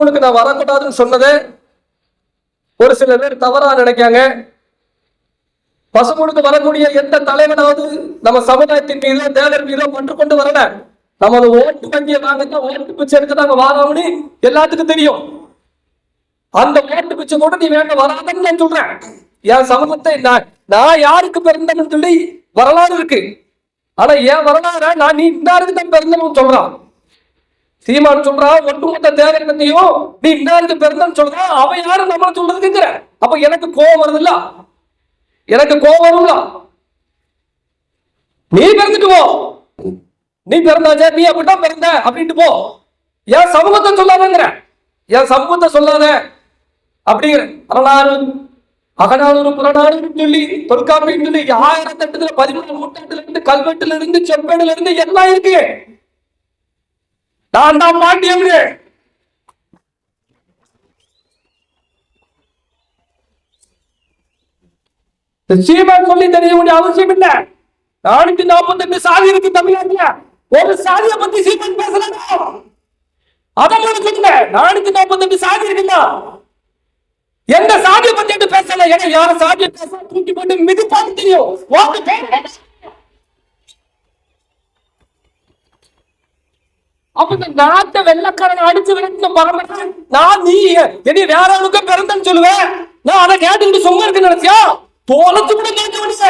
உங்களுக்கு நான் வரக்கூடாதுன்னு சொன்னதை ஒரு சில பேர் தவறா நினைக்காங்க. பசுமுனுக்கு வரக்கூடிய எந்த தலைவனாவது நம்ம சமுதாயத்தின் மீதோ தேவர் மீதோ பற்று கொண்டு வரல. நம்ம அந்த ஓட்டு வங்கியை வாங்கத்தான் ஓட்டு பிச்சை எடுக்க நாங்க வாரோம்னு எல்லாத்துக்கும் தெரியும். அந்த ஓட்டு பிச்சை கூட நீ வேண்ட வராதன்னு நான் சொல்றேன். என் சமூகத்தை நான் நான் யாருக்கு பிறந்தேன்னு சொல்லி வரலாறு இருக்கு. ஆனா என் வரலாறு நான் நீ இன்னாருக்கு தான் பிறந்தேன்னு சொல்றான். சீமான் சொல்றா ஒட்டுமொத்த தேவை பத்தியும் நீ இன்னாருக்கு பிறந்தன்னு சொல்றா அவன் யாரு நம்மள சொல்றதுக்குங்கிற அப்ப எனக்கு கோவம் வருதுல்ல? எனக்கு கோவம் வரும்ல? நீ பிறந்துட்டு போ. நீ பிறந்தாச்சே? நீ அப்படித்தான் பிறந்த. அப்படின்ட்டு போ. என் சமூகத்தை சொல்லாதங்கிற. என் சமூகத்தை சொல்லாத. அப்படிங்கிற. அரணாறு அகநானூறு புறநானூறு சொல்லி தொல்காப்பியம் சொல்லி ஆயிரத்தி எட்டுல பதிமூணு நூற்றாண்டுல இருந்து கல்வெட்டுல இருந்து செப்பேடுல இருந்து எல்லாம் இருக்கு. நான் தான் மாட்டியம் சீமான் சொல்லி தெரிய வேண்டிய அவசியம் இல்ல நானூத்தி நாற்பத்தி எட்டு சாதி இருக்கு தமிழ்நாட்டுல. ஒரு சாதியை பத்தி சீமான் பேசலாம் அதான் சொல்லுங்க. நானூத்தி நாற்பத்தி எட்டு சாதி இருக்குல்ல எந்த சாதியை பத்தி பேசல? ஏன்னா யார சாதியை பேச தூக்கி போட்டு மிதிப்பான்னு தெரியும் வாங்க போ. அப்ப இந்த நாட்டை வெள்ளக்காரன் அடிச்சு விரட்டின பரம்பரை நான் நீ இனி வேற ஆளுக்கும் பிறந்தன்னு சொல்லுவேன் நான் அதை கேட்டுக்கிட்டு சும்மா இருக்கு நினைச்சியா? தோலத்து கூட கேட்டு முடியல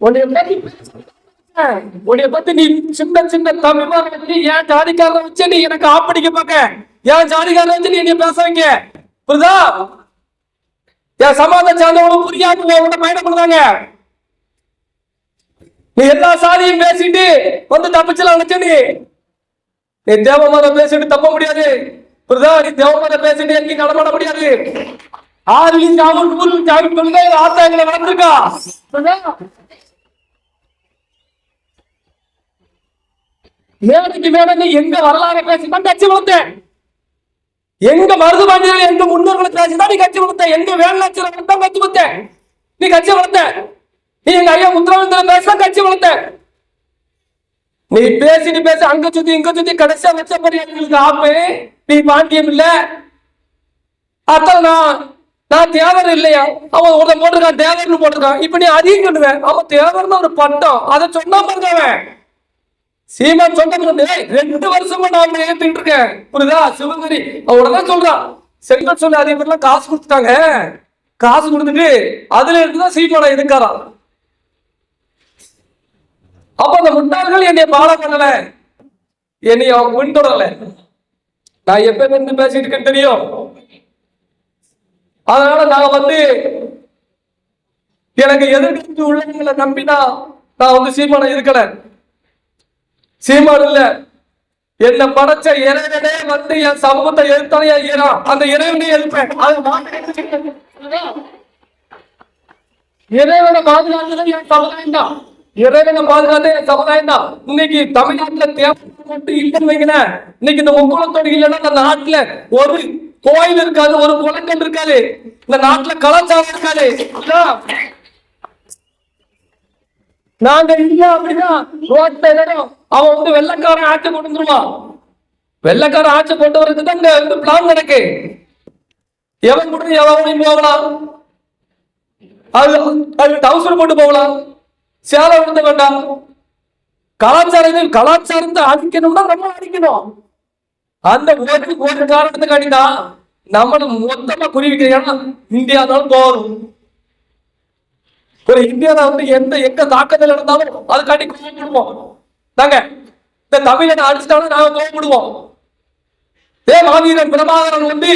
உன்னைய பத்தி பேச- உன்னைய பத்தி நீ சின்ன சின்ன தமிழ் வச்சு என் ஜாதிக்காரரை வச்சு நீ எனக்கு ஆப்படிக்க பாக்க என் ஜாதிக்காரரை வச்சு நீ என்ன பேச வைங்க புரியுதா? என் சமாத சார்ந்தவங்களும் புரியாம உன்னை பயணம் நீ எல்லா சாதியும் பேசிட்டு வந்து தப்பிச்சலாம் நினைச்ச நீ. நீ தேவ மதம் பேசிட்டு தப்ப முடியாது. பிரதா நீ தேவமாத பேசிட்டு எங்கேயும் நடமாட முடியாது. ஆறுலையும் ஜாமன் ஊரில் ஜாமீன் பண்ணுங்க ஆத்தா எங்களை வளர்ந்துருக்கா புரியுதா? மேடைக்கு மேடை நீ எங்க வரலாறு பேசி தான் கட்சி வளர்த்தேன். எங்க மருதுபாண்டியர்கள் எங்க முன்னோர்களை பேசி தான் நீ கட்சி வளர்த்த எங்க வேலை தான் கட்சி கொடுத்தேன் நீ கட்சி வளர்த்த நீ எங்க ஐயா முத்திரவந்தர பேச கட்சி வளர்த்த. நீ பேசி நீ பேச அங்க சுத்தி இங்க சுத்தி கடைசியா வச்ச மாதிரி எங்களுக்கு ஆப்பு. நீ பாண்டியம் இல்ல. அத்தான் நான் நான் தேவர் இல்லையா? அவன் ஒருத்தன் போட்டிருக்கான் தேவர்னு போட்டிருக்கான். இப்ப நீ அதையும் சொல்லுவேன். அவன் தேவர்னு ஒரு பட்டம். அதை சொன்னா பாருங்க அவன். சீமான் சொன்னது ரெண்டு வருஷமா நான் ஏத்துக்கிட்டு இருக்கேன். புரியுதா? சிவகரி அவனதான் சொல்றான். செல்வன் சொல்லி அதே மாதிரிலாம் காசு கொடுத்துட்டாங்க. காசு கொடுத்துட்டு அதுல இருந்துதான் சீமானை எதுக்காராம் அப்ப அந்த முட்டாள்கள் என்னை பாடம் பண்ணல என்னை அவங்க பின்தொடரல நான் எப்ப இருந்து பேசிட்டு இருக்கேன் தெரியும். அதனால நான் வந்து எனக்கு எதிர்கட்சி உள்ளவங்களை நம்பினா நான் வந்து சீமானை இருக்கல சீமான் இல்ல. என்ன படைச்ச இறைவனே வந்து என் சமூகத்தை எதிர்த்தானே இறான் அந்த இறைவனே எழுப்பேன் இறைவனை பாதுகாத்தது என் சமுதாயம் தான். இறைவனை பாதுகாத்து சமுதாயம் தான். இன்னைக்கு தமிழ்நாட்டுல தேவை இல்லைன்னு இன்னைக்கு இந்த முக்கோணத்தோடு இல்லைன்னா இந்த நாட்டுல ஒரு கோயில் இருக்காது ஒரு குளங்கள் இருக்காது. இந்த நாட்டுல கலாச்சாரம் இருக்காது. நாங்க இல்ல அப்படின்னா ரோட்ல எல்லாரும் அவன் வந்து வெள்ளக்காரன் ஆட்சி கொண்டு வந்துருவான். வெள்ளக்காரன் ஆட்சி கொண்டு வரதுக்கு தான் இங்க வந்து பிளான் நடக்கு. எவன் கூட எவன் போகலாம். அது அது டவுசர் போட்டு போகலாம். சேலை விழுந்த வேண்டாம். கலாச்சாரம் கலாச்சாரத்தை அழிக்கணும்னா நம்ம அழிக்கணும். அந்த ஒரு ஒரு காரணத்துக்காண்டி தான் நம்மள மொத்தமா குறிவிக்கிறீங்கன்னா இந்தியா தான் போகணும் ஒரு இந்தியால வந்து எந்த எங்க தாக்கத்தில் நடந்தாலும் அதுக்காண்டி கோவப்படுவோம். நாங்க இந்த தமிழனை அடிச்சிட்டாலும் நாங்க கோவப்படுவோம். ஏ மாவீரன் பிரபாகரன் வந்து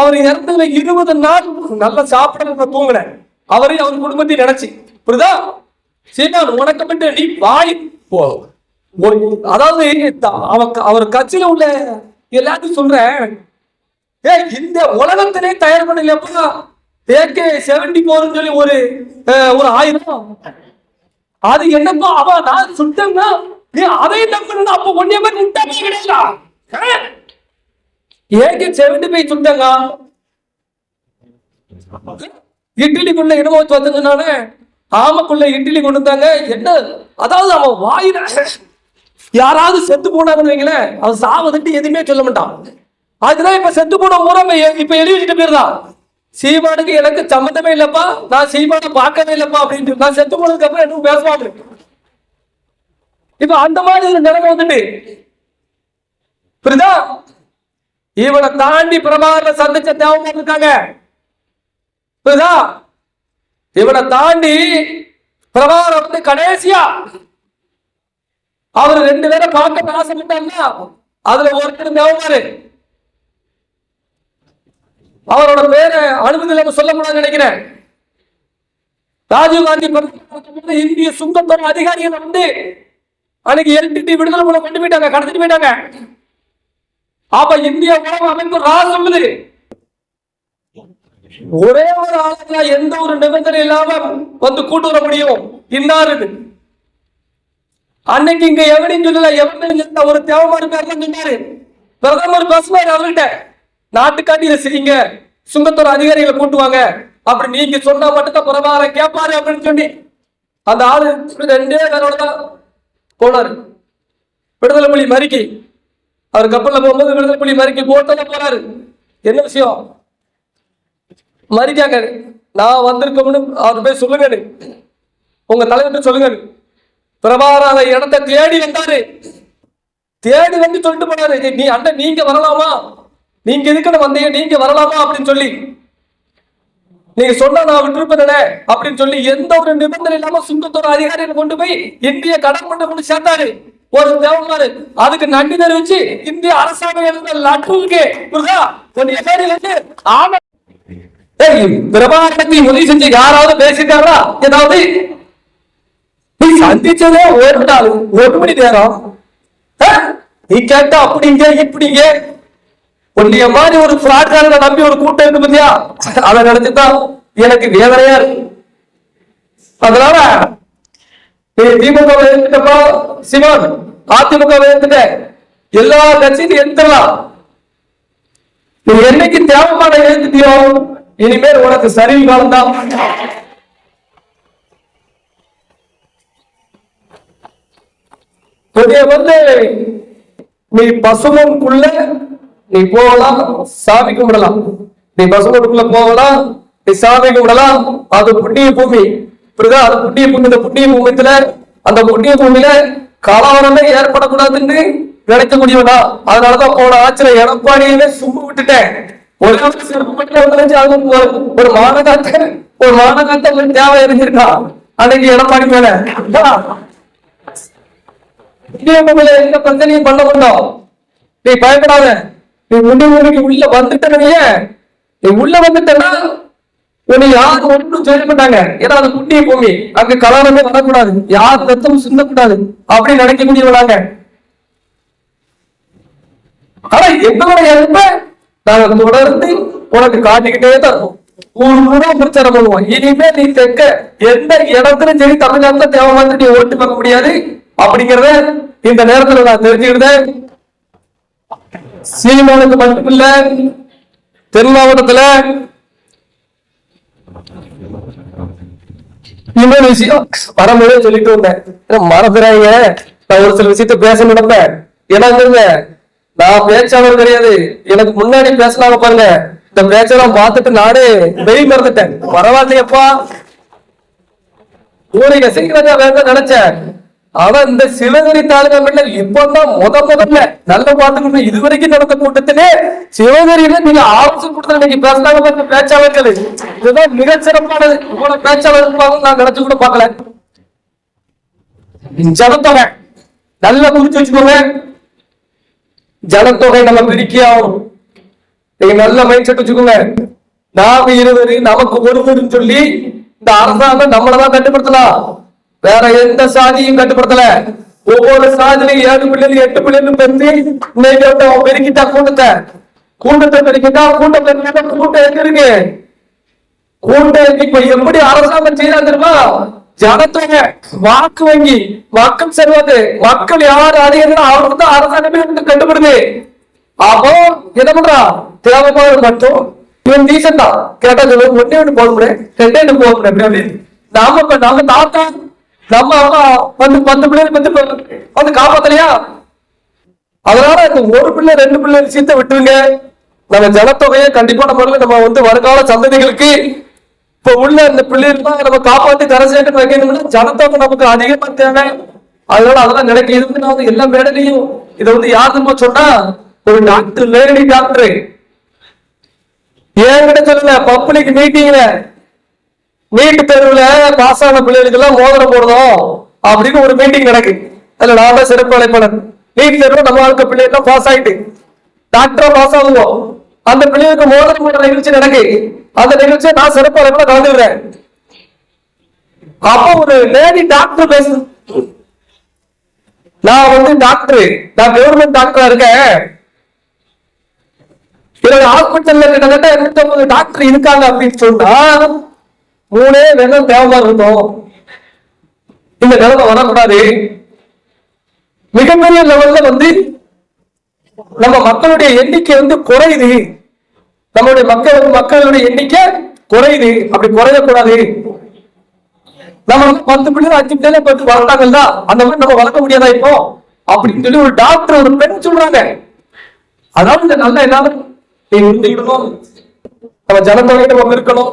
அவர் இறந்ததுல இருபது நாள் நல்லா சாப்பிட நான் தூங்கினேன் அவரையும் அவர் குடும்பத்தையும் நினைச்சு. புரியுதா? சீமான் உனக்கு மட்டும் நீ வாய் போ. அதாவது அவன் அவர் கட்சியில உள்ள எல்லாத்தையும் சொல்றேன். ஏய் இந்த உலகத்திலே தயார் பண்ணலையப்பா ஏகே செவன்டி போர்னு சொல்லி ஒரு அஹ், ஒரு ஆயிரம் அது என்னப்பா அவ நான் சுத்தம்னா நீ அதை நம்பணும் அப்ப ஒன்னே மாதிரி முட்டாமே கிடையாது? ஏகே செவன்டி போய் சுத்தங்க இட்லிக்குள்ள என்னமோ வந்ததுனால ஆமக்குள்ள இட்லி கொண்டு வந்தாங்க என்ன? அதாவது அவன் வாயில யாராவது செத்து போனாங்கன்னு வைங்களேன் அவன் சாவதுட்டு எதுவுமே சொல்ல மாட்டான். அதுதான் இப்ப செத்து போன ஊரமே இப்ப எழுதி வச்சுட்டு போயிருந்தான் சீமானுக்கு எனக்கு சம்மந்தமே இல்லப்பா நான் சீமானை பார்க்கவே இல்லப்பா அப்படின்னு நான் செத்து போனதுக்கு அப்புறம் இன்னும் பேசுவாங்க இப்ப அந்த மாதிரி நிலைமை வந்துட்டு. புரியுதா? இவனை தாண்டி பிரபாகர சந்திச்ச தேவமா இருக்காங்க. புரியுதா? இவனை தாண்டி பிரபாகரன் வந்து கடைசியா அவர் ரெண்டு பேரை பார்க்க ஆசைப்பட்டாங்கன்னா அதுல ஒருத்தர் தேவமாரு அவரோட பேரை அனுமதியில் சொல்ல முடியாதுன்னு நினைக்கிறேன். ராஜீவ் காந்தி இந்திய சுங்கத்துறை அதிகாரிகள் வந்து அன்னைக்கு எல்டிடி விடுதலை மூலம் கொண்டு போயிட்டாங்க கடத்திட்டு போயிட்டாங்க. அப்ப இந்திய உணவு அமைப்பு ராசம் ஒரே ஒரு ஆளுக்கு எந்த ஒரு நிபந்தனை இல்லாம வந்து கூட்டு வர முடியும்? இன்னாருன்னு அன்னைக்கு இங்க எவனையும் சொல்லல எவன் ஒரு தேவமான பேர் சொன்னாரு. பிரதமர் பேசுவாரு அவர்கிட்ட நாட்டுக்காட்டியில செய்யுங்க. சுங்கத்துறை அதிகாரிகளை கூட்டுவாங்க அப்படி நீங்க சொன்னா மட்டும்தான் தான் கேட்பாரு அப்படின்னு சொல்லி அந்த ஆளு ரெண்டே பேரோட தான் போனாரு. விடுதலை புலி மறுக்கி. அவர் கப்பல்ல போகும்போது விடுதலை புலி மறுக்கி போட்டதான் போறாரு என்ன விஷயம்? மறிக்காங்க நான் வந்திருக்கோம்னு அவர் போய் சொல்லுங்க உங்க தலைவர்கிட்ட சொல்லுங்க பிரபாகர் இடத்தை தேடி வந்தாரு. தேடி வந்து சொல்லிட்டு போனாரு. நீ அண்ணன் நீங்க வரலாமா? நீங்க எதுக்குன்னு வந்தீங்க? நீங்க வரலாமா? அப்படின்னு சொல்லி. நீங்க சொன்னா நான் விட்டுருப்பேனே அப்படின்னு சொல்லி எந்த ஒரு நிபந்தனை இல்லாம சுங்கத்தோட அதிகாரிகள் கொண்டு போய் இந்திய கடன் கொண்டு கொண்டு சேர்த்தாரு. ஒரு தேவமாரு அதுக்கு நன்றி தெரிவிச்சு இந்திய அரசாங்கம் இருந்த லட்டுவுக்கு ஆன ஒரு உதவி செஞ்சு யாராவது பேசிட்டாரா ஏதாவது? நீ சந்திச்சதே ஒரு நாள் ஒரு மணி நேரம். நீ கேட்ட அப்படிங்க இப்படிங்க உன்னைய மாதிரி ஒரு பிராட்காரனை நம்பி ஒரு கூட்டம் இருக்கு பத்தியா? அதை நினைச்சுதான் எனக்கு வேதனையா இருக்கு. அதனால நீ திமுக எடுத்துட்டப்பா சிவன். அதிமுக எடுத்துட்ட எல்லா கட்சியும் எடுத்துடலாம் நீ என்னைக்கு தேவைமான எழுந்துட்டியோ இனிமேல் உனக்கு சரிவு காலம் தான் வந்து நீ பசுமனுக்குள்ள நீ போகலாம் சாமி கும்பிடலாம். நீ பசுமனுக்குள்ள போகலாம் நீ சாமி கும்பிடலாம். அது புண்ணிய பூமி. புரியுதா? அது புண்ணிய பூமி. இந்த புண்ணிய பூமியத்துல அந்த புண்ணிய பூமியில கலவரமே ஏற்படக்கூடாதுன்னு நினைக்கக்கூடியவனா. அதனாலதான் போன ஆச்சரிய எடப்பாடியவே சும்மா விட்டுட்டேன். ஒரு நாள் செருப்பு ஒரு ஒரு மாநகரத்தை ஒரு மாநகரத்தை ஒரு தேவை இருந்திருக்கா? அன்னைக்கு எடப்பாடி மேல இந்தியாவுல எந்த பிரச்சனையும் பண்ண மாட்டோம் நீ பயப்படாத. நீ முன்னுரிமைக்கு உள்ள வந்துட்டனே நீ உள்ள வந்துட்டனா? உன்னை யாரும் ஒன்றும் செய்ய மாட்டாங்க. ஏன்னா அது புண்ணிய பூமி அங்க கலவரமே வரக்கூடாது. யார் ரத்தமும் சிந்தக்கூடாது. அப்படின்னு நினைக்கக்கூடியவனாங்க ஆனா எங்களோட எதிர்ப்ப நாங்க தொடர்ந்து உனக்கு காட்டிக்கிட்டே தான் இருப்போம் பிரச்சனை பிரச்சாரம் பண்ணுவோம் இனிமே நீ தெக்க எந்த இடத்துல சரி தமிழ்நாட்டுல தேவை வந்து நீ ஓட்டு பார்க்க முடியாது அப்படிங்கறத இந்த நேரத்துல நான் தெரிஞ்சுக்கிட்டேன். சீமானுக்கு மட்டும் இல்ல தென் மாவட்டத்துல இன்னொரு விஷயம் வரும்போதே சொல்லிட்டு வந்தேன். மறந்துறாங்க. நான் ஒரு சில விஷயத்த பேச நடந்தேன் என்னங்க நான் பேச்சாளர் கிடையாது. எனக்கு முன்னாடி பேசினாங்க பாருங்க. இந்த பேச்சாளர் பார்த்துட்டு நானே வெயில் மறந்துட்டேன். பரவாயில்லையப்பா. ஊரிக சீக்கிரம் வேண்டாம் நினைச்சேன். ஆனா இந்த சிவகிரி தாலுகா மண்டல இப்பதான் முத முதல்ல நல்ல பாத்துக்கணும் இதுவரைக்கும் நடந்த கூட்டத்திலே சிவகிரியில நீங்க ஆலோசனை கொடுத்த நீங்க பேசினாங்க பாருங்க பேச்சாளர்கள். இதுதான் மிக சிறப்பானது உங்களோட பேச்சாளர் இருப்பாங்க நான் நினைச்சு கூட பாக்கல ஜனத்தொகை. நல்லா குறிச்சு வச்சுக்கோங்க. ஜனத்தொகை நம்ம பிரிக்கே ஆகணும் நீங்க நல்ல மைண்ட் செட் வச்சுக்கோங்க. நாம இருவர் நமக்கு ஒருவர்னு சொல்லி இந்த அரசாங்கம் நம்மளதான் கட்டுப்படுத்தலாம். வேற எந்த சாதியும் கட்டுப்படுத்தல. ஒவ்வொரு சாதியிலையும் ஏழு பிள்ளைங்க எட்டு பிள்ளைங்க பெருத்தி இன்னைக்கு வந்து பெருக்கிட்டா கூட்டத்தை. கூட்டத்தை பெருக்கிட்டா கூட்டம் பெருக்கிட்டா கூட்டம் எங்க இருக்கு? கூட்டம் இப்ப எப்படி அரசாங்கம் செய்யலாம் தெரியுமா? ஜனத்தொகை வாக்கு வங்கி மக்கள் செல்வது மக்கள் யார் அறியதுன்னா அவருக்கு தான் அரசாங்கமே வந்து கட்டுப்படுது. அப்போ என்ன பண்றா? தேவைப்பாடு மட்டும் இவன் டீசெண்டா கேட்டா சொல்லு ஒன்னே ஒண்ணு போக முடியாது ரெண்டே ஒண்ணு போக முடியாது நாம இப்ப நம்ம தாத்தா நம்ம அம்மா வந்து பத்து பிள்ளைகள் வந்து வந்து காப்பாத்தலையா? அதனால இந்த ஒரு பிள்ளை ரெண்டு பிள்ளை விஷயத்தை விட்டுருங்க. நம்ம ஜனத்தொகையை கண்டிப்பான முறையில் நம்ம வந்து வருங்கால சந்ததிகளுக்கு இப்ப உள்ள இந்த பிள்ளைகளுக்கு நம்ம காப்பாத்தி கரை சேர்த்து வைக்கணும்னா ஜனத்தொகை நமக்கு அதிகமா தேவை. அதனால அதெல்லாம் நினைக்க இது வந்து நான் வந்து எல்லா மேடலையும் இதை வந்து யார் நம்ம சொன்னா ஒரு டாக்டர் லேடி டாக்டர். என்கிட்ட சொல்லல பப்ளிக் மீட்டிங்ல நீட்டு தேர்வுல பாஸ் ஆன பிள்ளைகளுக்கு எல்லாம் மோதிரம் போடுறோம் அப்படின்னு ஒரு மீட்டிங் நடக்கு. அதுல நான் தான் சிறப்பு அழைப்பாளர். நீட் தேர்வு நம்ம ஆளுக்கு பிள்ளைகள் பாஸ் ஆயிட்டு. டாக்டரா பாஸ் ஆகுவோம். அந்த பிள்ளைகளுக்கு மோதல் போன்ற நிகழ்ச்சி நடக்கு. அந்த நிகழ்ச்சியை நான் சிறப்பு அளவில் கலந்துக்கிறேன். அப்ப ஒரு லேடி டாக்டர் பேசு நான் வந்து டாக்டர் நான் கவர்மெண்ட் டாக்டரா இருக்கேன். என்னோட ஹாஸ்பிட்டல்ல கிட்டத்தட்ட இருநூத்தம்பது டாக்டர் இருக்காங்க அப்படின்னு சொன்னா மூணே வெள்ளம் தேவைமா இருந்தோம் இந்த நிலைமை வரக்கூடாது. மிகப்பெரிய லெவல்ல வந்து நம்ம மக்களுடைய எண்ணிக்கை வந்து குறையுது. நம்மளுடைய மக்கள் மக்களுடைய எண்ணிக்கை குறையுது. அப்படி குறையக்கூடாது. நம்ம வந்து பத்து பிள்ளைங்க அஞ்சு பிள்ளைங்க இப்ப வளர்த்தாங்கல்ல அந்த மாதிரி நம்ம வளர்க்க முடியாதா இப்போ? அப்படின்னு சொல்லி ஒரு டாக்டர் ஒரு பெண் சொல்றாங்க. அதாவது இந்த நல்ல எல்லாரும் நீ உறுதியிடணும் நம்ம ஜனத்தொகை நம்ம இருக்கணும்.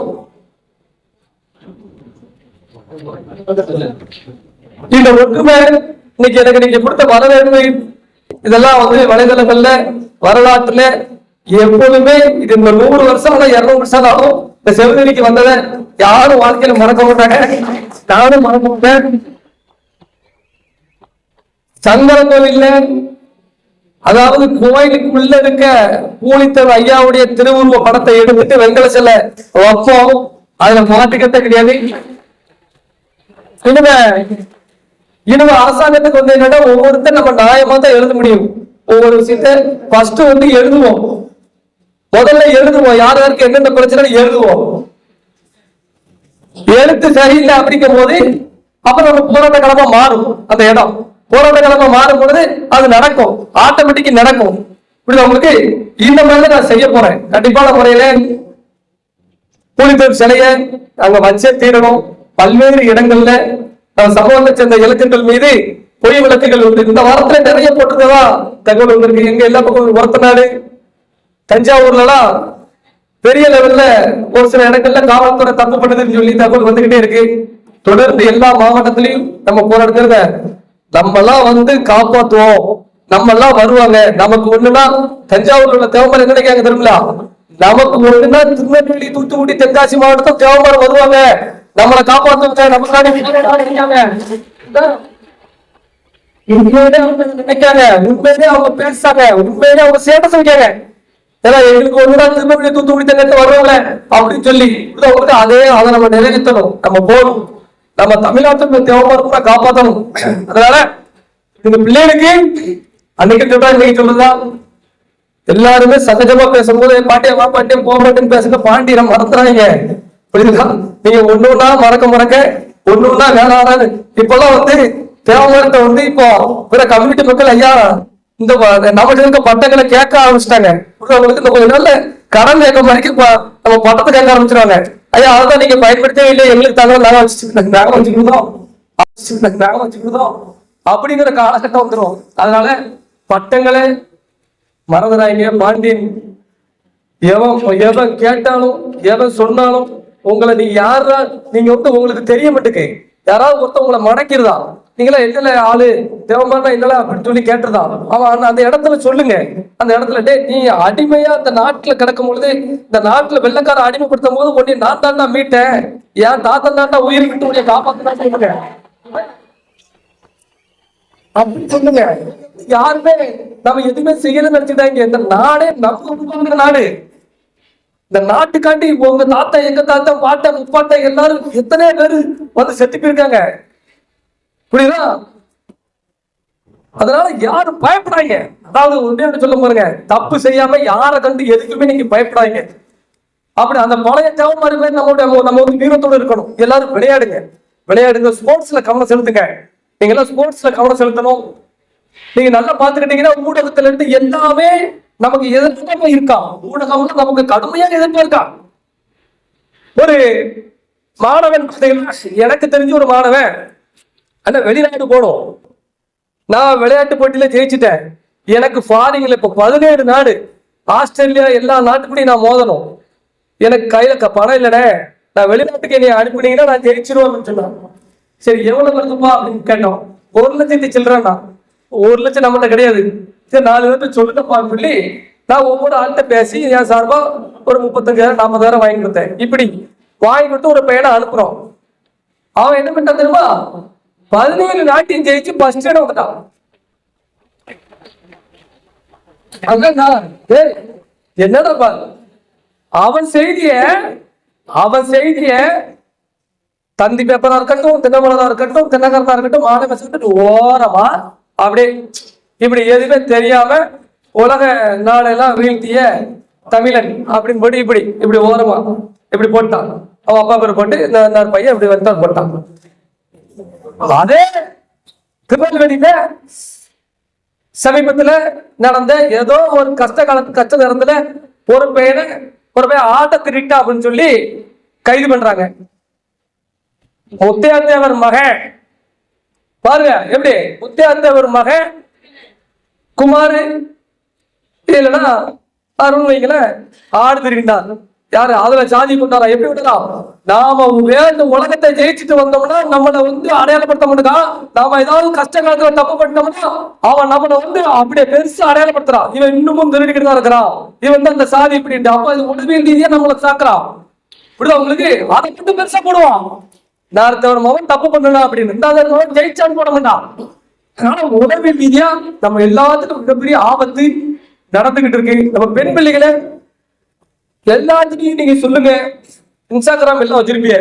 இந்த ஒற்றுமை இன்னைக்கு எனக்கு நீங்க கொடுத்த வரவேற்பு இதெல்லாம் வந்து வலைதளங்கள்ல வரலாற்றுல எப்போதுமே இது இந்த நூறு வருஷம் ஆனா இருநூறு வருஷம் ஆகும். இந்த செவனரிக்கு வந்ததை யாரும் வாழ்க்கையில மறக்க மாட்டாங்க. நானும் மறக்க மாட்டேன். சங்கர கோவில்ல அதாவது கோயிலுக்குள்ள இருக்க பூலித்தர் ஐயாவுடைய திருவுருவ படத்தை எடுத்துட்டு வெங்கல செல்ல வைப்போம். அதுல மாட்டுக்கட்ட கிடையாது. இனிமே இனிமே அரசாங்கத்துக்கு வந்து என்னன்னா ஒவ்வொருத்தர் நம்ம நியாயமா தான் எழுத முடியும். ஒவ்வொரு விஷயத்த ஃபர்ஸ்ட் வந்து எழுதுவோம். முதல்ல எழுதுவோம். யார் யாருக்கு என்னென்ன பிரச்சனை எழுதுவோம். எழுத்து சரியில்லை அப்படிங்கும் போது அப்புறம் நம்ம போராட்ட கிழமை மாறும் அந்த இடம். போராட்ட கிழமை மாறும் பொழுது அது நடக்கும். ஆட்டோமேட்டிக் நடக்கும். இப்படி உங்களுக்கு? இந்த மாதிரி தான் நான் செய்ய போறேன். கண்டிப்பான முறையில புலிபெரும் சிலைய அங்க வச்சே தீரணும். பல்வேறு இடங்கள்ல நம்ம சமூகத்தை சேர்ந்த இலக்குகள் மீது பொய் விளக்குகள் உண்டு. இந்த வாரத்துல நிறைய போட்டுதான் தகவல் வந்திருக்கு. எங்க எல்லா பக்கம் ஒரத்தநாடு தஞ்சாவூர்லலாம் பெரிய லெவல்ல ஒரு சில இடங்கள்ல காவல்துறை தப்பு பண்ணுதுன்னு சொல்லி தகவல் வந்துகிட்டே இருக்கு. தொடர்ந்து எல்லா மாவட்டத்திலையும் நம்ம போராடுறத நம்ம எல்லாம் வந்து காப்பாத்துவோம். நம்ம எல்லாம் வருவாங்க. நமக்கு ஒண்ணுன்னா தஞ்சாவூர்ல உள்ள தேவமரம் என்ன நினைக்காங்க தெரியுங்களா நமக்கு ஒண்ணுன்னா திருநெல்வேலி தூத்துக்குடி தென்காசி மாவட்டத்தில் தேவமரம் வருவாங்க. நம்மளை காப்பாத்துவாங்க நமக்கான நினைக்காங்க. உண்மையிலே அவங்க பேசுறாங்க. உண்மையிலே அவங்க சேட்டை சொல்லிக்காங்க ஏன்னா எங்களுக்கு ஒரு நாள் திருநெல்வேலி தூத்துக்குடி தங்கத்தை வர்றவங்கள அப்படின்னு சொல்லி இது அவங்களுக்கு அதே அதை நம்ம நிறைவேற்றணும் நம்ம போகணும். நம்ம தமிழ்நாட்டு தேவைப்படுற கூட காப்பாற்றணும் அதனால இந்த பிள்ளைகளுக்கு அன்னைக்கு சொல்றா இன்னைக்கு சொல்றதா எல்லாருமே சகஜமா பேசும்போது பாட்டியம்மா பாட்டியம் போக மாட்டேன்னு பேசுங்க. பாண்டியரை மறந்துறாங்க புரியுதுதான் நீங்க ஒண்ணு ஒண்ணா மறக்க மறக்க ஒண்ணு ஒண்ணா வேணாடாது இப்பெல்லாம் வந்து தேவமரத்தை வந்து இப்போ பிற கம்யூனிட்டி மக்கள் ஐயா இந்த வ- நமக்கு இருக்க பட்டங்களை கேட்க ஆரம்பிச்சிட்டாங்க. அவங்களுக்கு இந்த கொஞ்ச நாள்ல கடன் கேட்க மாதிரி நம்ம பட்டத்தை கேட்க ஆரம்பிச்சிருவாங்க. ஐயா அதான் நீங்க பயன்படுத்தவே இல்லை எங்களுக்கு தகவல் நாங்க வச்சு நாங்க வச்சுக்கிட்டோம் நாங்க வச்சுக்கிட்டோம் அப்படிங்கிற காலகட்டம் வந்துரும். அதனால பட்டங்களை மறந்துடாங்க பாண்டியன் எவன் எவன் கேட்டாலும் எவன் சொன்னாலும் உங்களை நீ யாரா நீங்க வந்து உங்களுக்கு தெரிய மாட்டுக்கு யாராவது ஒருத்தன் உங்களை மடக்கிறதா? நீங்களா என்னல ஆளு? தேவமானா என்னல அப்படின்னு சொல்லி கேட்டதா அவன் அந்த- இடத்துல சொல்லுங்க. அந்த இடத்துல டே நீ அடிமையா அந்த நாட்டுல கிடக்கும் பொழுது இந்த நாட்டுல வெள்ளக்கார அடிமைப்படுத்தும் போது ஒண்ணு நான் தாண்டா மீட்டேன். ஏன் தாத்தன் தாண்டா உயிர் விட்டு உடைய காப்பாத்தினா சொல்லுங்க. அப்படி சொல்லுங்க. யாருமே நம்ம எதுவுமே செய்யணும்னு நினைச்சுட்டாங்க இந்த நாடே நம்ம உருவாக்குற நாடு. இந்த நாட்டுக்காண்டி உங்க தாத்தா எங்க தாத்தா பாட்டா முப்பாட்டா எல்லாரும் எத்தனை பேரு வந்து செத்து போயிருக்காங்க. புரியுதா? அதனால யாரும் பயப்படாங்க அதாவது உண்மையான சொல்ல பாருங்க. தப்பு செய்யாம யாரை கண்டு எதுக்குமே நீங்க பயப்படாங்க அப்படி அந்த பழைய தேவமாரி மாதிரி நம்மளுடைய நம்ம வந்து வீரத்தோட இருக்கணும். எல்லாரும் விளையாடுங்க. விளையாடுங்க. ஸ்போர்ட்ஸ்ல கவனம் செலுத்துங்க. நீங்க எல்லாம் ஸ்போர்ட்ஸ்ல கவனம் செலுத்தணும். நீங்க நல்லா பாத்துக்கிட்டீங்கன்னா ஊடகத்துல இருந்து எல்லாமே நமக்கு எதிர்ப்பாக இருக்கா? ஊடகம் வந்து நமக்கு கடுமையாக எதிர்ப்பா ஒரு மாணவன் எனக்கு தெரிஞ்ச ஒரு மாணவன் அண்ணா வெளிநாடு போகணும் நான் விளையாட்டு போட்டியில ஜெயிச்சுட்டேன். எனக்கு ஃபாரின்ல இப்போ பதினேழு நாடு. ஆஸ்திரேலியா எல்லா நாட்டுக்குடையும் நான் மோதணும். எனக்கு கையில க- பணம் இல்லைனே நான் வெளிநாட்டுக்கு என்னை அனுப்புனீங்கன்னா நான் ஜெயிச்சிருவேன் சொன்னான் சரி எவ்வளவு வருதுப்பா அப்படின்னு கேட்டோம். ஒரு லட்சத்தி சில்லறேண்ணா. ஒரு லட்சம் நம்மகிட்ட கிடையாது. சரி நாலு பேர்த்து சொல்லுங்கப்பான்னு சொல்லி நான் ஒவ்வொரு ஆள்கிட்ட பேசி என் சார்பா ஒரு முப்பத்தஞ்சாயிரம் நாற்பதாயிரம் வாங்கி கொடுத்தேன். இப்படி வாங்கி கொடுத்து ஒரு பையனை அனுப்புறோம். அவன் என்ன பண்ணிட்டான் தெரியுமா? பதினேழு நாட்டையும் ஜெயிச்சு ஃபர்ஸ்ட் இடம் வந்துட்டான். என்னடா பாரு அவன் செய்திய அவன் செய்திய தந்தி பேப்பரா இருக்கட்டும் தினமலரா இருக்கட்டும் தினகரனா இருக்கட்டும் மாணவ ஓரமா அப்படியே இப்படி எதுவுமே தெரியாம உலக நாடெல்லாம் வீழ்த்திய தமிழன் அப்படின்னு போட்டு இப்படி இப்படி ஓரமா இப்படி போட்டான். அவன் அப்பா பேர் போட்டு இந்த இந்த பையன் இப்படி வந்து போட்டான். அதே திருநெல்வேலியில சமீபத்துல நடந்த ஏதோ ஒரு கஷ்ட காலத்து கஷ்ட நேரத்துல ஒரு பையனை ஒரு பையன் ஆட்ட திருட்டா அப்படின்னு சொல்லி கைது பண்றாங்க. முத்தியாத்தேவர் மகன். பாருங்க எப்படி? முத்தியாத்தேவர் மகன் குமார் இல்லைன்னா அருண் வைங்கள ஆடு திருடினார். யாரு அதுல சாதி கொண்டாரா? எப்படி விடலாம் நாம வேண்டு உலகத்தை ஜெயிச்சுட்டு வந்தோம்னா நம்மளை வந்து அடையாளப்படுத்த மாட்டான் நாம ஏதாவது கஷ்ட காலத்துல தப்பு பண்ணோம்னா அவன் நம்மளை வந்து அப்படியே பெருசா அடையாளப்படுத்துறான். இவன் இன்னமும் திருடிக்கிட்டு தான் இருக்கிறான். இவன் வந்து அந்த சாதி இப்படின்ட்டு அப்ப இது உடல் ரீதியா நம்மளை சாக்குறான் இப்படிதான் உங்களுக்கு? அதை மட்டும் பெருசா போடுவான். நான் அடுத்தவன் மகன் தப்பு பண்ணணும் அப்படின்னு. இந்த மகன் ஜெயிச்சான்னு போட மாட்டான். ஆனா உடல் ரீதியா நம்ம எல்லாத்துக்கும் மிகப்பெரிய ஆபத்து நடந்துகிட்டு இருக்கு. நம்ம பெண் பிள்ளைகளை எல்லாத்துக்கும் நீங்க சொல்லுங்க. இன்ஸ்டாகிராம் எல்லாம் வச்சிருப்பீங்க.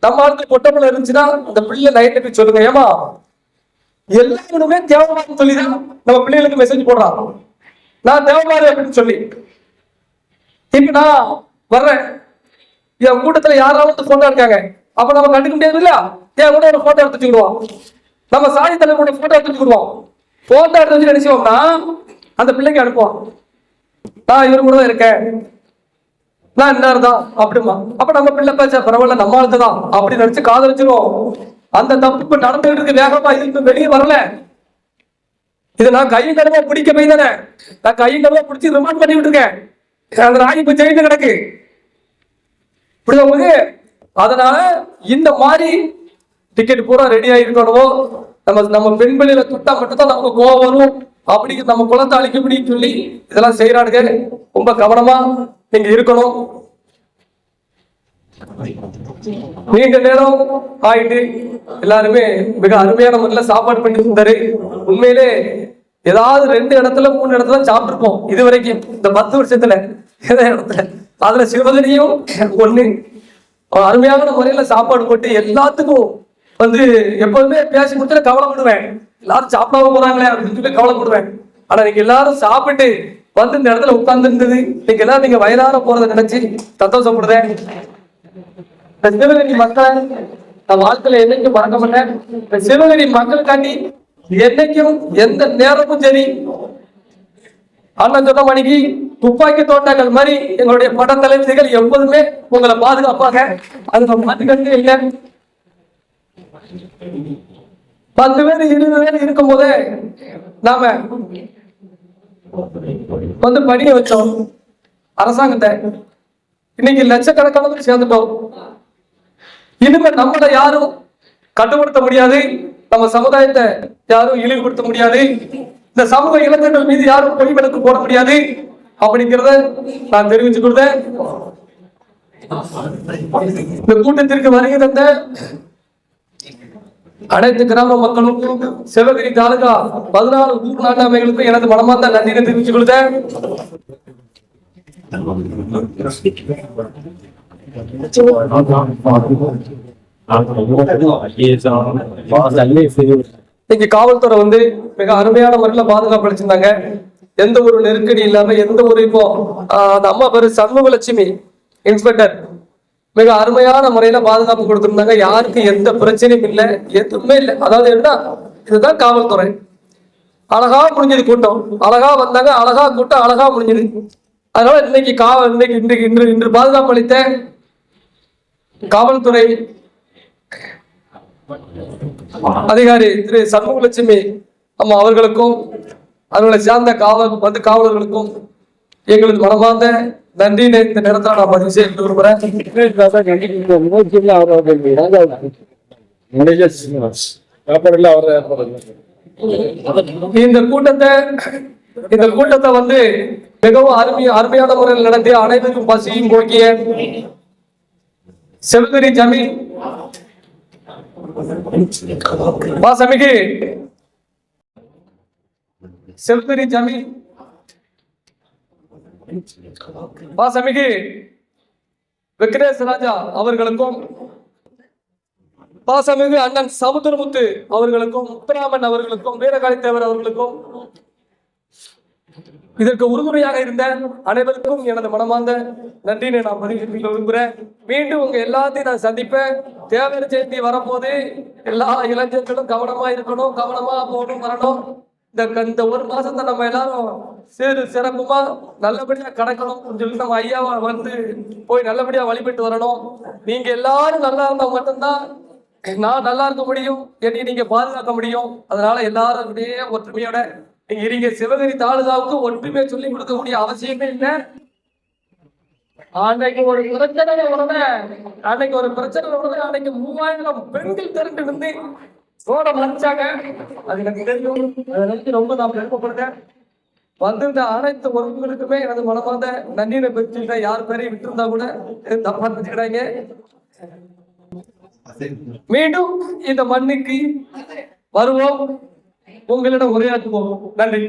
நம்ம ஆளுக்கு பொட்டப்பல இருந்துச்சுன்னா அந்த பிள்ளை நைட்டு போய் சொல்லுங்க. ஏமா எல்லாருமே சொல்லி சொல்லிதான் நம்ம பிள்ளைகளுக்கு மெசேஜ் போடுறான். நான் தேவைமாறு அப்படின்னு சொல்லி. இப்ப நான் வர்றேன். என் கூட்டத்துல யாராவது போட்டோ இருக்காங்க அப்ப நம்ம கண்டுக்க முடியாது இல்ல என் கூட ஒரு போட்டோ எடுத்து நம்ம சாதி தலைவரோட போட்டோ எடுத்துக்கிடுவோம் போட்டோ எடுத்து வச்சு நினைச்சோம்னா அந்த பிள்ளைக்கு அனுப்புவோம். நான் இவர் கூட தான் இருக்கேன். நான் இன்னார் தான் அப்படிமா அப்ப நம்ம பிள்ளை பேச பரவாயில்ல நம்ம ஆளுக்கு தான் அப்படி நினைச்சு காதலிச்சிருவோம். அந்த தப்பு இப்ப நடந்துகிட்டு இருக்கு வேகமா இது வெளியே வரல. இது நான் கையும் கடமை பிடிக்க போய் தானே? நான் கையும் கடமை பிடிச்சி ரிமாண்ட் பண்ணி விட்டுருக்கேன். அந்த ராய் இப்ப ஜெயித்து கிடக்கு. புரியுதா உங்களுக்கு அதனால இந்த மாதிரி டிக்கெட் பூரா ரெடி இருக்கணும் நம்ம நம்ம பெண் பிள்ளையில தொட்டா மட்டும் தான் நமக்கு கோவம் வரும். அப்படி நம்ம குளத்தை அழிக்கப்படின்னு சொல்லி இதெல்லாம் செய்யறானுங்க ரொம்ப கவனமா நீங்க இருக்கணும். நீண்ட நேரம் ஆயிட்டு எல்லாருமே மிக அருமையான முறையில சாப்பாடு பண்ணி இருந்தாரு உண்மையிலே ஏதாவது ரெண்டு இடத்துல மூணு இடத்துல சாப்பிட்டுருப்போம் இது வரைக்கும் இந்த பத்து வருஷத்துல ஏதோ இடத்துல. அதுல சிவகரியும் ஒண்ணு. அருமையான முறையில சாப்பாடு போட்டு எல்லாத்துக்கும் வந்து எப்போதுமே பேசி முடிச்சுட்டு கவலைப்படுவேன். எல்லாரும் சாப்பிடாம போறாங்களே அப்படின்னு சொல்லி கவலைப்படுவேன். ஆனா நீங்க எல்லாரும் சாப்பிட்டு வந்து இந்த இடத்துல உட்கார்ந்து இருந்தது நீங்க எல்லாரும் நீங்க வயதான போறதை நினைச்சு சந்தோஷப்படுறேன். இந்த சிவகரி மக்களை நான் வாழ்க்கையில என்னைக்கும் மறக்க மாட்டேன். இந்த சிவகரி மக்களுக்காண்டி என்னைக்கும் எந்த நேரமும் சரி. அண்ணன் சொன்ன மணிக்கு துப்பாக்கி தோட்டங்கள் மாதிரி எங்களுடைய பட தலைவிதிகள் எப்போதுமே உங்களை பாதுகாப்பாக அதுல மாட்டுக்கட்டு இல்லை. பத்து பேர் இருபது பேர் இருக்கும் போதே நாம வந்து படிய வச்சோம். அரசாங்கத்தை. இன்னைக்கு லட்சக்கணக்கானவர் சேர்ந்துட்டோம் இனிமே நம்மள யாரும் கட்டுப்படுத்த முடியாது. நம்ம சமுதாயத்தை யாரும் இழிவுபடுத்த முடியாது. இந்த சமூக இளைஞர்கள் மீது யாரும் பொய் விளக்கு போட முடியாது. அப்படிங்கிறத நான் தெரிவிச்சு கொடுத்தேன் இந்த கூட்டத்திற்கு வருகை தந்த அனைத்து கிராம மக்களுக்கும் சிவகிரி தாலுகா பதினாலு ஊர் நாட்டாமைகளுக்கும் எனது மனமார்ந்த நன்றியை தெரிவித்துக் கொள்கிறேன். இன்னைக்கு காவல்துறை வந்து மிக அருமையான முறையில பாதுகாப்பு அளிச்சிருந்தாங்க. எந்த ஒரு நெருக்கடி இல்லாம எந்த ஒரு இப்போ ஆஹ், அந்த அம்மா பேரு சண்முகலட்சுமி இன்ஸ்பெக்டர். மிக அருமையான முறையில பாதுகாப்பு கொடுத்திருந்தாங்க. யாருக்கு எந்த பிரச்சனையும் இல்லை. எதுவுமே இல்லை. அதாவது என்ன? இதுதான் காவல்துறை. அழகா முடிஞ்சது கூட்டம். அழகா வந்தாங்க. அழகா கூட்டம் அழகா முடிஞ்சது. அதனால இன்னைக்கு காவல் இன்னைக்கு இன்றைக்கு இன்று இன்று பாதுகாப்பு அளித்த காவல்துறை அதிகாரி திரு சண்முகலட்சுமி அம்மா அவர்களுக்கும் அவர்களை சார்ந்த காவல் வந்து காவலர்களுக்கும் எங்களது மனமார்ந்த நன்றி இந்த நேரத்தில் நான் பதிவு செய்ய விரும்புகிறேன் இந்த கூட்டத்தை இந்த கூட்டத்தை வந்து மிகவும் அருமை அருமையான முறையில் நடத்தி அனைவருக்கும் பசியும் போக்கிய செல்வரி ஜமீன் வாசமிகு செல்வரி ஜமீன் வாசமிகு விக்னேஷ் ராஜா அவர்களுக்கும் பாசமிகு அண்ணன் சமுத்திரமுத்து அவர்களுக்கும் முத்துராமன் அவர்களுக்கும் வீரகாளி தேவர் அவர்களுக்கும் இதற்கு உறுதுணையாக இருந்த அனைவருக்கும் எனது மனமார்ந்த நன்றினை நான் பதிவு விரும்புகிறேன். மீண்டும் உங்க எல்லாத்தையும் நான் சந்திப்பேன். தேவர் ஜெயந்தி வரும்போது எல்லா இளைஞர்களும் கவனமா இருக்கணும் கவனமா போகணும் வரணும். இந்த இந்த ஒரு மாசத்தை நம்ம எல்லாரும் சேரு சிறப்புமா நல்லபடியா கடக்கணும் சொல்லி நம்ம ஐயாவை வந்து போய் நல்லபடியா வழிபட்டு வரணும். நீங்க எல்லாரும் நல்லா இருந்தா மட்டும்தான் நான் நல்லா இருக்க முடியும் என்னை நீங்க பாதுகாக்க முடியும். அதனால எல்லாரும் அப்படியே ஒற்றுமையோட நீங்க இருங்க. சிவகிரி தாலுகாவுக்கு ஒற்றுமையை சொல்லி கொடுக்கக்கூடிய அவசியமே இல்லை. அன்னைக்கு ஒரு பிரச்சனை உடனே அன்னைக்கு ஒரு பிரச்சனை உடனே அன்னைக்கு மூவாயிரம் பெண்கள் திரண்டு நின்று ரோட மறைச்சாங்க. அது எனக்கு தெரியும் அதை நினைச்சு ரொம்ப நான் பெருமைப்படுறேன் வந்திருந்த அனைத்து உறவுகளுக்குமே எனது மனமார்ந்த நன்றியை பெற்றுட்டேன் யார் பேரையும் விட்டுருந்தா கூட தப்பா நினைச்சுக்கிறாங்க மீண்டும் இந்த மண்ணுக்கு வருவோம். உங்களிடம் உரையாற்றுவோம். நன்றி.